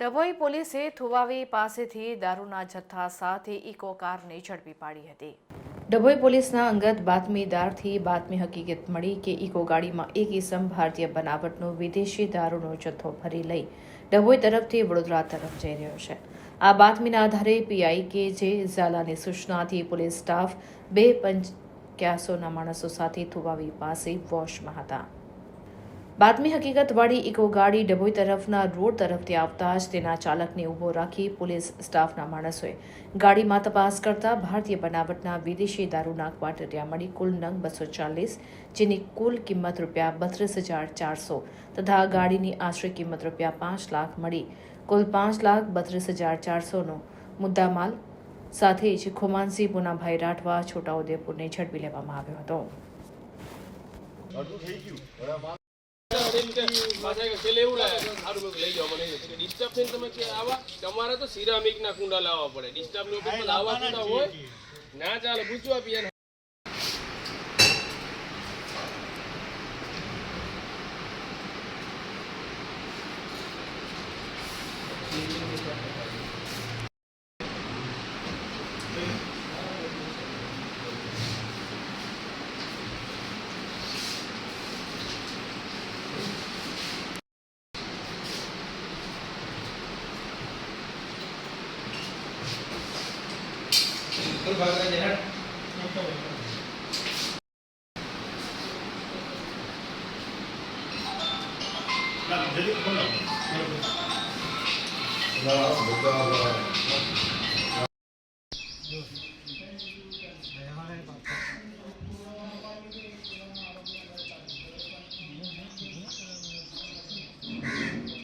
ડભોઈ પોલીસે થુવાવી પાસેથી દારૂના જથ્થા સાથે ઇકો કારને ઝડપી પાડી હતી. ડભોઈ પોલીસના અંગત બાતમીદારથી બાતમી હકીકત મળી કે ઇકો ગાડીમાં એક ઇસમ ભારતીય બનાવટનો વિદેશી દારૂનો જથ્થો ભરી લઈ ડભોઈ તરફથી વડોદરા તરફ જઈ રહ્યો છે. આ બાતમીના આધારે પીઆઈ કે જે ઝાલાની સૂચનાથી પોલીસ સ્ટાફ બે પંચ ક્યાસોના માણસો સાથે થુવાવી પાસે વોશમાં હતા. બાતમી હકીકતવાળી ઇકો ગાડી ડભોઈ તરફના રોડ તરફથી આવતા જ તેના ચાલકને ઊભો રાખી પોલીસ સ્ટાફના માણસોએ ગાડીમાં તપાસ કરતા ભારતીય બનાવટના વિદેશી દારૂના ક્વાટરિયા મળી કુલ નંગ બસો ચાલીસ, જેની કુલ કિંમત રૂપિયા બત્રીસ હજાર ચારસો તથા ગાડીની આશરે કિંમત રૂપિયા પાંચ લાખ મળી. કુલ પાંચ લાખ બત્રીસ હજાર ચારસોનો મુદ્દામાલ સાથે જ ખુમાનસિંહ પુનાભાઈ રાઠવા, છોટાઉદેપુરને ઝડપી લેવામાં આવ્યો હતો. છેલ્લે એવું લાગે સારું લઈ જાઓ મને ડિસ્ટર્બ થઈને તમે કે આવા તમારે તો સિરામિક ના કુંડા લાવવા પડે. ડિસ્ટર્બ લાવવા કુંડા હોય. ના ચાલે પૂછવા પીએ ど。僕は。悩まないか。